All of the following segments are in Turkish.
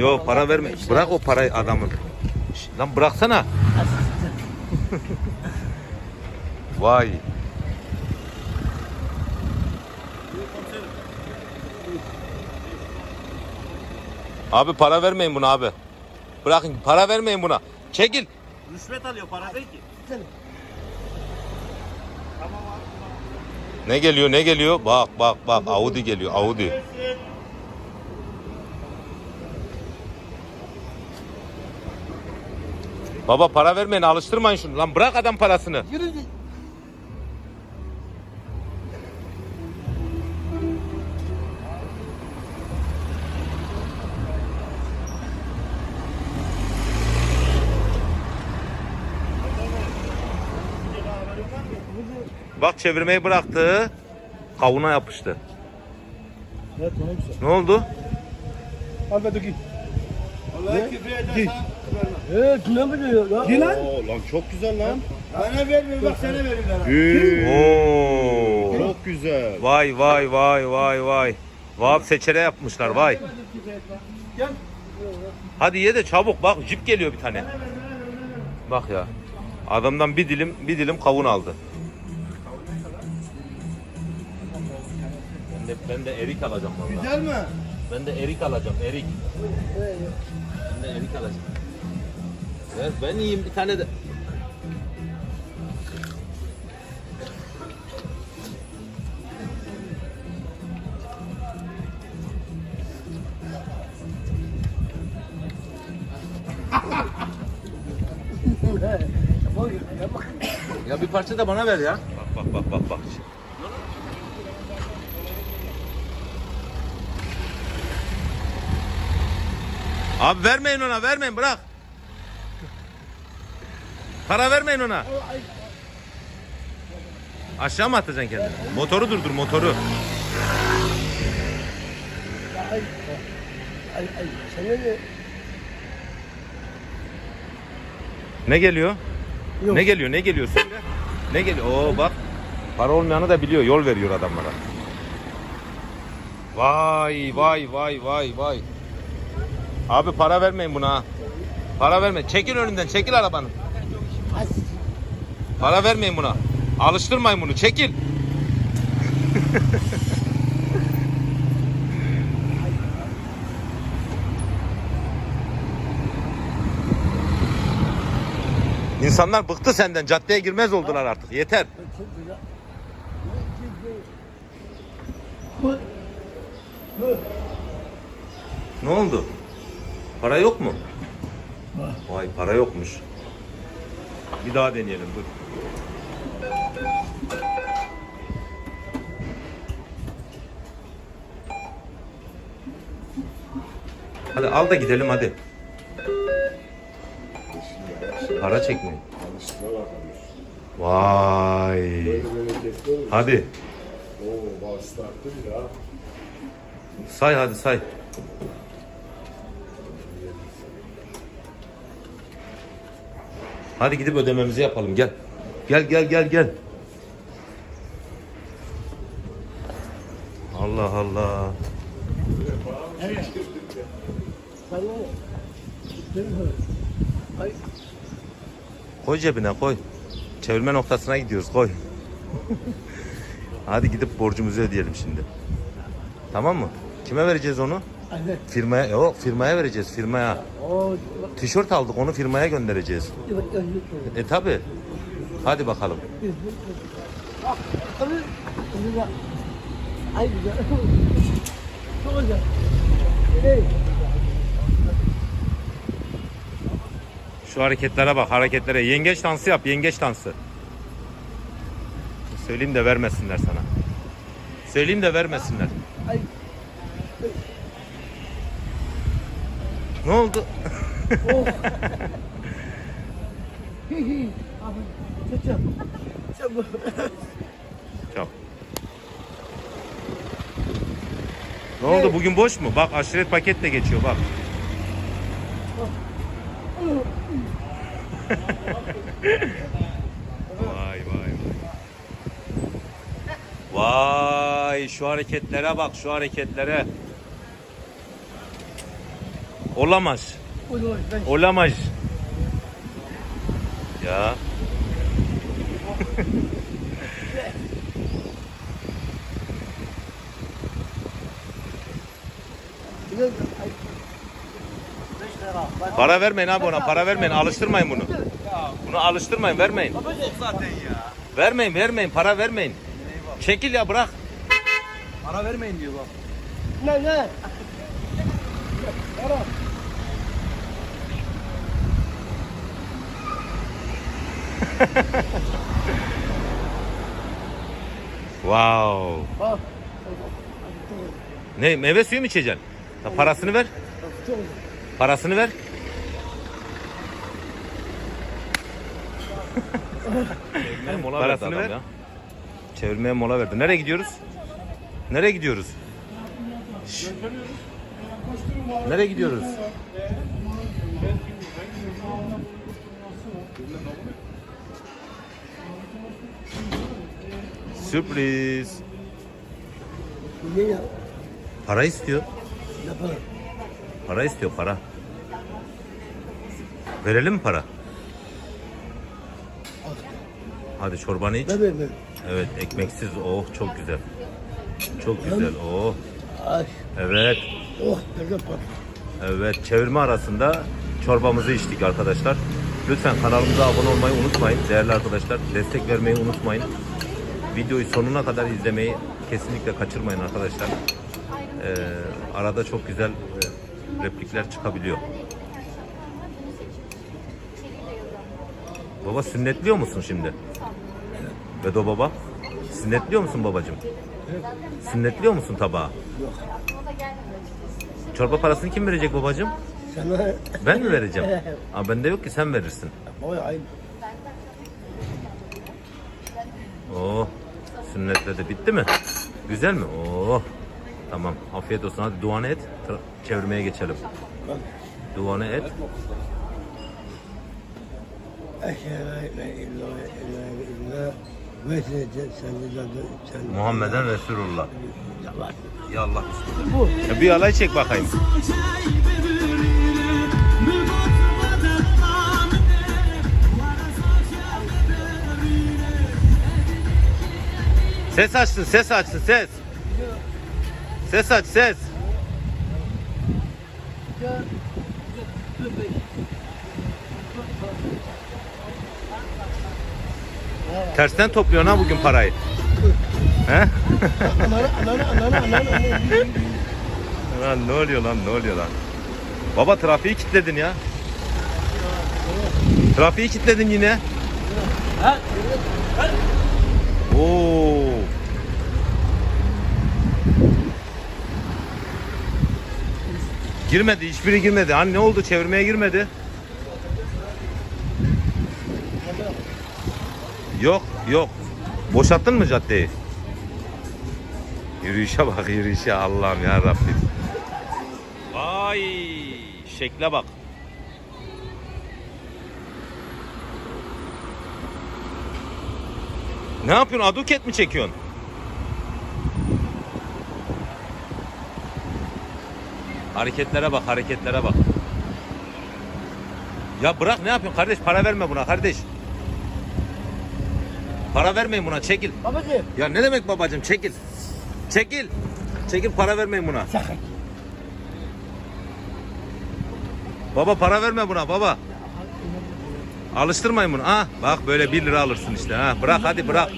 Yok para verme. Bırak o parayı adamın. Lan bıraksana. Vay. Abi para vermeyin buna abi. Bırakın para vermeyin buna. Çekil. Rüşvet alıyor para değil ki. Ne geliyor ne geliyor? Bak bak bak Audi geliyor Audi. Baba para vermeyin alıştırmayın şunu. Lan bırak adam parasını. Yürü. Bak çevirmeyi bıraktı. Kavuna yapıştı. Evet güzel. Ne oldu? Al be dökeyim. Vallahi küfür edersen Evet ne biliyor lan. Oo lan çok güzel lan. bana vermiyor bak sana veriyor bana. Oo. Çok güzel. Vay vay vay vay vay. Vahap seçere yapmışlar vay. Gel. Hadi ye de çabuk bak jip geliyor bir tane. Bak ya. Adamdan bir dilim bir dilim kavun aldı. Ben de, ben de erik alacağım vallahi. Güzel mi? Ben de erik alacağım erik. Ben de erik alacağım. Evet, ben yiyeyim bir tane de. Ya bir parça da bana ver ya. Bak bak bak bak bak. Abi vermeyin ona vermeyin bırak. Para vermeyin ona. Aşağı mı atacaksın kendini? Motoru durdur motoru. Ne geliyor? Yok. Ne geliyor? Ne geliyor? Söyle. Ne geliyor? Oo bak. Para olmayanı da biliyor. Yol veriyor adamlara. Vay vay vay vay vay. Abi para vermeyin buna. Para verme. Çekil önünden. Çekil arabanın. Para vermeyin buna. Alıştırmayın bunu. Çekil. İnsanlar bıktı senden. Caddeye girmez oldular artık. Yeter. Ne oldu? Para yok mu? Vay para yokmuş. Bir daha deneyelim dur. Hadi al da gidelim hadi. Para çekmeyin. Vay. Hadi. Oo bir ha. Say hadi say. Hadi gidip ödememizi yapalım gel. Gel gel gel gel. Allah Allah. Koy cebine koy. Çevirme noktasına gidiyoruz koy. Hadi gidip borcumuzu ödeyelim şimdi. Tamam mı? Kime vereceğiz onu? Anne. Firmaya yok firmaya vereceğiz firmaya. Bak, Tişört aldık onu firmaya göndereceğiz. E tabi. Hadi bakalım. Ay güzel. Çok güzel. Şu hareketlere bak hareketlere. Yengeç dansı yap yengeç dansı. Söyleyeyim de vermesinler sana. Söyleyeyim de vermesinler. Ne oldu? Oh. Çabuk. Çabuk. Çok. Ne oldu bugün boş mu? Bak aşiret paket de geçiyor bak. vay vay vay. Vay şu hareketlere bak şu hareketlere. Olamaz. Olamaz. Ya. Para vermeyin abi ona. Para vermeyin. Alıştırmayın bunu. Bunu alıştırmayın. Vermeyin. zaten ya. Vermeyin. Vermeyin. Para vermeyin. Çekil ya bırak. Para vermeyin diyor bak. Ne ne? Wow. Bak. Ne meyve suyu mu içeceksin? Ya parasını ver. Parasını ver. Çevirmeye mola Parasını verdi ver. ya. Çevirmeye mola verdi. Nereye gidiyoruz? Nereye gidiyoruz? Şşş. Nereye gidiyoruz? Sürpriz. Ne ya? Para istiyor. Ne para? Para istiyor para. Verelim mi para? Hadi çorbanı iç. Ne vermem? Evet ekmeksiz. Oh çok güzel. Çok güzel. Oh. Ay. Evet. Oh ne para? Evet çevirme arasında çorbamızı içtik arkadaşlar. Lütfen kanalımıza abone olmayı unutmayın değerli arkadaşlar. Destek vermeyi unutmayın. Videoyu sonuna kadar izlemeyi kesinlikle kaçırmayın arkadaşlar. Ee, arada çok güzel e, replikler çıkabiliyor. Baba sünnetliyor musun şimdi? Bedo baba. Sünnetliyor musun babacığım? Sünnetliyor musun tabağa? Çorba parasını kim verecek babacığım? Ben mi vereceğim? Aa, bende yok ki sen verirsin. Oh sünnetledi bitti mi? Güzel mi? Oh tamam afiyet olsun hadi duanı et çevirmeye geçelim. Duanı et. Muhammeden Resulullah. Yalan. Ya Allah bismillah. Ya bir alay çek bakayım. Ses açsın, ses açsın, ses. Ses aç, ses. Tersten topluyorsun ha bugün parayı. He? Lan ne oluyor lan ne oluyor lan? Baba trafiği kilitledin ya. Trafiği kilitledin yine. Oo. Girmedi, hiçbiri girmedi. Hani ne oldu? Çevirmeye girmedi. Yok, yok. Boşalttın mı caddeyi? Yürüyüşe bak, yürüyüşe Allah'ım ya Rabbim. Vay, şekle bak. Ne yapıyorsun? Aduket mi çekiyorsun? Hareketlere bak, hareketlere bak. Ya bırak ne yapıyorsun kardeş? Para verme buna kardeş. Para vermeyin buna, çekil. Babacığım. Ya ne demek babacığım? Çekil. Çekil. Çekil para vermeyin buna. Sakın. Baba para verme buna baba. Alıştırmayın bunu. Ha bak böyle 1 lira alırsın işte. Ha bırak hadi bırak.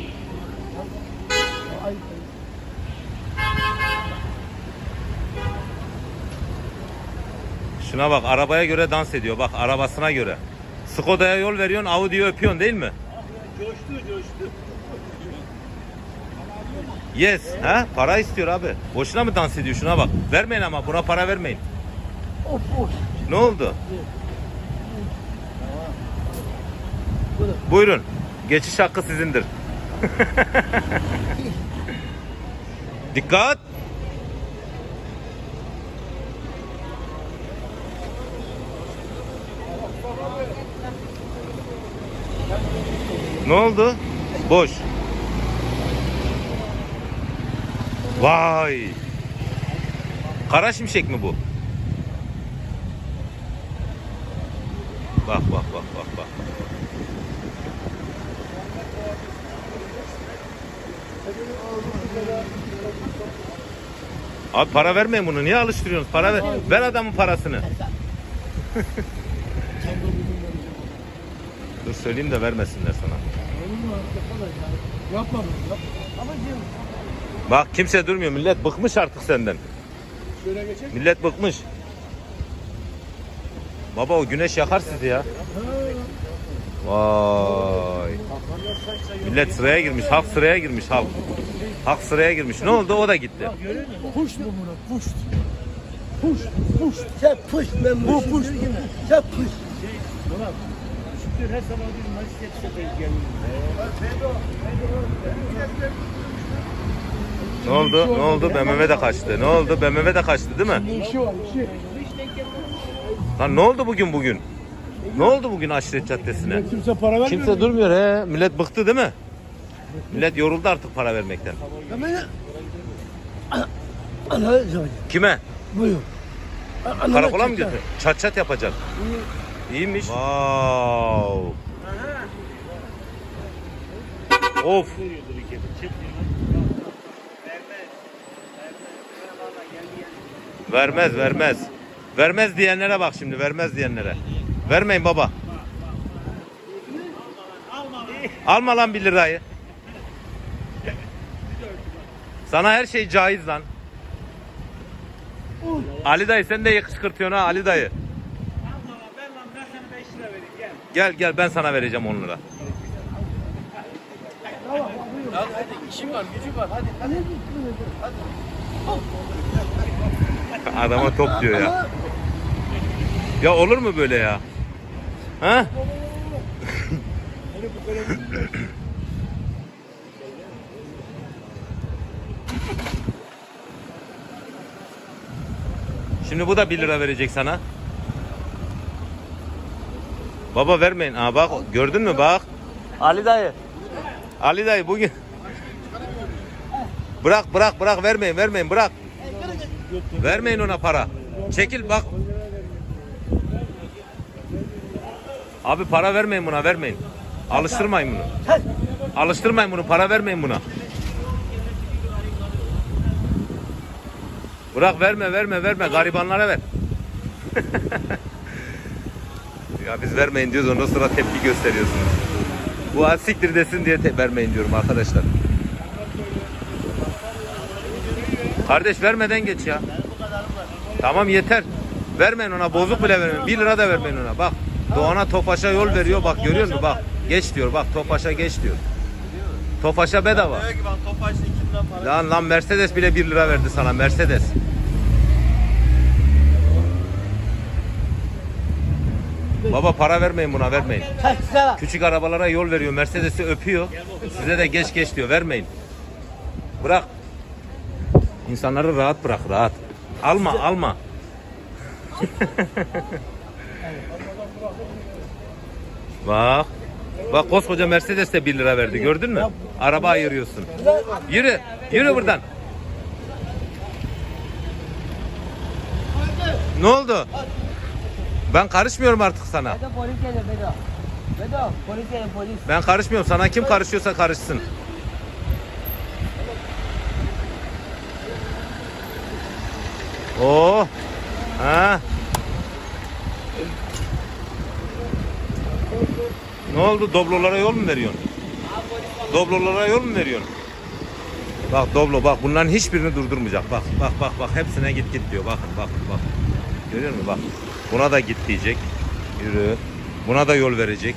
Şuna bak arabaya göre dans ediyor. Bak arabasına göre. Skoda'ya yol veriyorsun, Audi'yi öpüyorsun değil mi? Coştu coştu. Yes. Ha? Para istiyor abi. Boşuna mı dans ediyor? Şuna bak. Vermeyin ama buna para vermeyin. Of of. Ne oldu? Buyurun. Buyurun. Geçiş hakkı sizindir. Dikkat. Ne oldu? Boş. Vay. Kara şimşek mi bu? Bak bak bak bak bak. Abi para vermeyin bunu. Niye alıştırıyorsunuz? Para ver. Ver adamın parasını. Dur söyleyeyim de vermesinler sana. Olur. Yap. Ama diyorum. Bak kimse durmuyor. Millet bıkmış artık senden. Millet bıkmış. Baba o güneş yakar sizi ya. Vay. Millet sıraya girmiş. Halk sıraya girmiş. Halk. Halk sıraya girmiş. Ne oldu? O da gitti. Puş mu buna? Puş. Puş. Puş. Sen puş. Ben bu puş. Sen puş. Şükür her sabah bir maç yetişe denk geliyor. Ne oldu? Ne oldu? BMW de kaçtı. Ne oldu? BMW de kaçtı değil mi? İşi var işi. Lan ne oldu bugün bugün? Ne oldu bugün Aşiret Caddesi'ne? Kimse para vermiyor. Kimse durmuyor he. Millet bıktı değil mi? Millet yoruldu artık para vermekten. Kime? Buyur. Ana Karakola mı götür? Çat çat yapacak. İyiymiş. Wow. Of. Vermez vermez. Vermez diyenlere bak şimdi vermez diyenlere. Vermeyin baba. Alma lan 1 lirayı. Sana her şey caiz lan. Ali dayı sen de yakışkırtıyorsun ha Ali dayı. Ben lan ben sana 5 lira vereyim gel. Gel ben sana vereceğim 10 lira. Adama top diyor ya. Ya olur mu böyle ya? Ha? Şimdi bu da 1 lira verecek sana. Baba vermeyin. Aa bak gördün mü bak. Ali dayı. Ali dayı bugün. Bırak bırak bırak vermeyin vermeyin bırak. Vermeyin ona para. Çekil bak. Abi para vermeyin buna vermeyin. Alıştırmayın bunu. Alıştırmayın bunu para vermeyin buna. Bırak verme verme verme garibanlara ver. ya biz vermeyin diyoruz ondan sonra tepki gösteriyorsunuz. Bu az siktir desin diye vermeyin diyorum arkadaşlar. Kardeş vermeden geç ya. Tamam yeter. Vermeyin ona bozuk bile vermeyin. 1 lira da vermeyin ona. Bak Doğan'a Tofaş'a yol veriyor. Bak görüyor musun? Bak geç diyor. Bak Tofaş'a geç diyor. Tofaş'a bedava. Diyor ki ben Tofaş'ta 2 lira para. Lan lan Mercedes bile 1 lira verdi sana Mercedes. Baba para vermeyin buna vermeyin. Küçük arabalara yol veriyor. Mercedes'i öpüyor. Size de geç geç diyor. Vermeyin. Bırak. İnsanları rahat bırak rahat. Alma alma. Bak. Bak koskoca Mercedes de 1 lira verdi. Gördün mü? Araba ayırıyorsun. Yürü. Yürü buradan. Ne oldu? Ben karışmıyorum artık sana. Bedo polis gelir Bedo. Bedo polis gelir polis. Ben karışmıyorum. Sana kim karışıyorsa karışsın. Oo. Ha. Ne oldu? Doblolara yol mu veriyorsun? Doblolara yol mu veriyorsun? Bak Doblo bak bunların hiçbirini durdurmayacak. Bak bak bak bak hepsine git git diyor. Bakın bak bak. Görüyor musun? Bak. Buna da git diyecek. Yürü. Buna da yol verecek.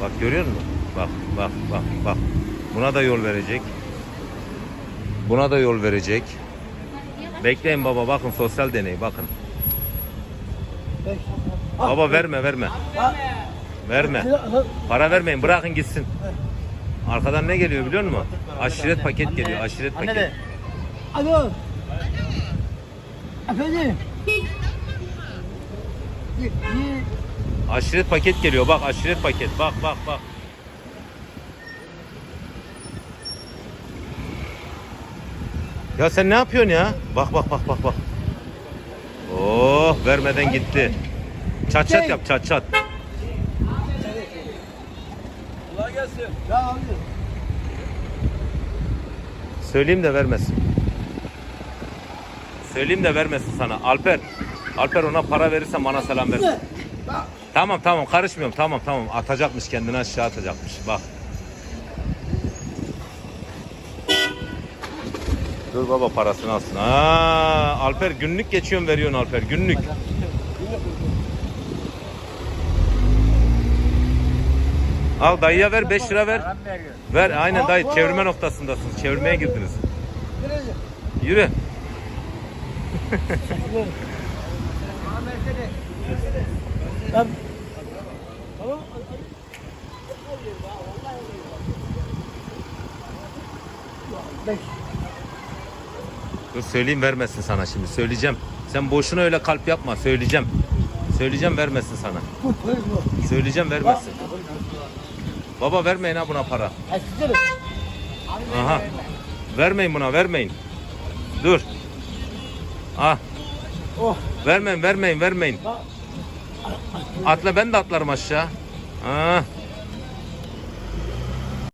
Bak görüyor musun? Bak bak bak bak. Buna da yol verecek. Buna da yol verecek. Bekleyin baba bakın sosyal deney bakın. Baba verme verme. Verme. Para vermeyin bırakın gitsin. Arkadan ne geliyor biliyor musun? Aşiret paket geliyor aşiret paket. Alo. Efendim. Aşiret paket geliyor bak aşiret paket bak bak bak. Ya sen ne yapıyorsun ya? Bak bak bak bak bak. Oh vermeden gitti. Çat çat yap çat çat. Kolay gelsin. Ya abi. Söyleyeyim de vermesin. Söyleyeyim de vermesin sana. Alper. Alper ona para verirsen bana selam versin. Tamam tamam karışmıyorum. Tamam tamam atacakmış kendini aşağı atacakmış. Bak. Dur baba parasını alsın. Aa, Alper günlük geçiyorsun veriyorsun Alper günlük. Al dayıya ver 5 lira ver. Ver aynen dayı çevirme noktasındasınız. Çevirmeye girdiniz. Yürü. Tamam. Dur söyleyeyim vermesin sana şimdi. Söyleyeceğim. Sen boşuna öyle kalp yapma. Söyleyeceğim. Söyleyeceğim vermesin sana. Söyleyeceğim vermesin. Baba vermeyin ha buna para. Aha. Vermeyin buna vermeyin. Dur. Ah. Oh. Vermeyin vermeyin vermeyin. Atla ben de atlarım aşağı. Ah.